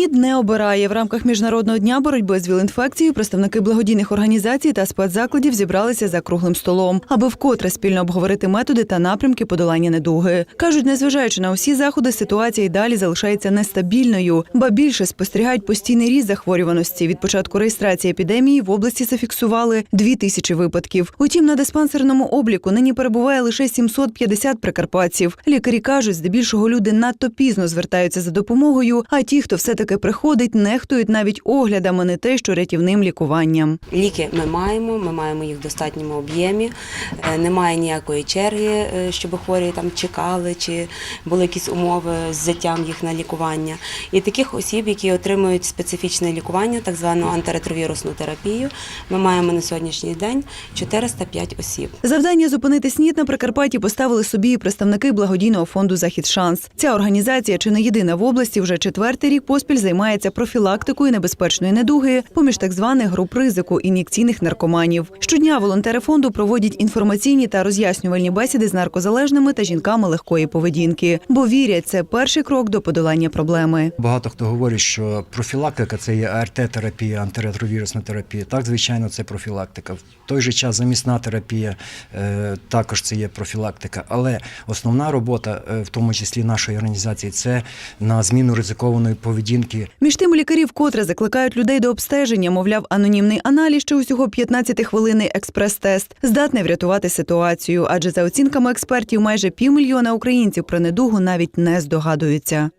СНІД не обирає в рамках міжнародного дня боротьби з ВІЛ-інфекцією. Представники благодійних організацій та спецзакладів зібралися за круглим столом, аби вкотре спільно обговорити методи та напрямки подолання недуги. кажуть, незважаючи на усі заходи, ситуація й далі залишається нестабільною, ба більше спостерігають постійний ріст захворюваності. Від початку реєстрації епідемії в області зафіксували дві тисячі випадків. Утім, на диспансерному обліку нині перебуває лише 750 прикарпатців. Лікарі кажуть, здебільшого люди надто пізно звертаються за допомогою. А ті, хто все таки приходить, нехтують навіть оглядами, не те, що рятівним лікуванням. Ліки ми маємо, ми маємо їх в достатньому об'ємі. Е, Немає ніякої черги, е, щоб хворі там чекали, чи були якісь умови з взяттям їх на лікування. І таких осіб, які отримують специфічне лікування, так звану антиретровірусну терапію, ми маємо на сьогоднішній день 405 осіб. Завдання зупинити снід на Прикарпатті поставили собі і представники благодійного фонду Захід Шанс. Ця організація, чи не єдина в області, вже четвертий рік поспіль займається профілактикою небезпечної недуги поміж так званих груп ризику ін'єкційних наркоманів. Щодня волонтери фонду проводять інформаційні та роз'яснювальні бесіди з наркозалежними та жінками легкої поведінки, бо вірять, це перший крок до подолання проблеми. Багато хто говорить, що профілактика це є АРТ-терапія, антиретровірусна терапія. Так, звичайно, це профілактика. В той же час замісна терапія е, також це є профілактика. Але основна робота, е, в тому числі нашої організації, це на зміну ризикованої поведінки Між тим лікарі вкотре закликають людей до обстеження. Мовляв, анонімний аналіз чи усього 15-хвилинний експрес-тест здатний врятувати ситуацію. Адже за оцінками експертів, майже півмільйона українців про недугу навіть не здогадуються.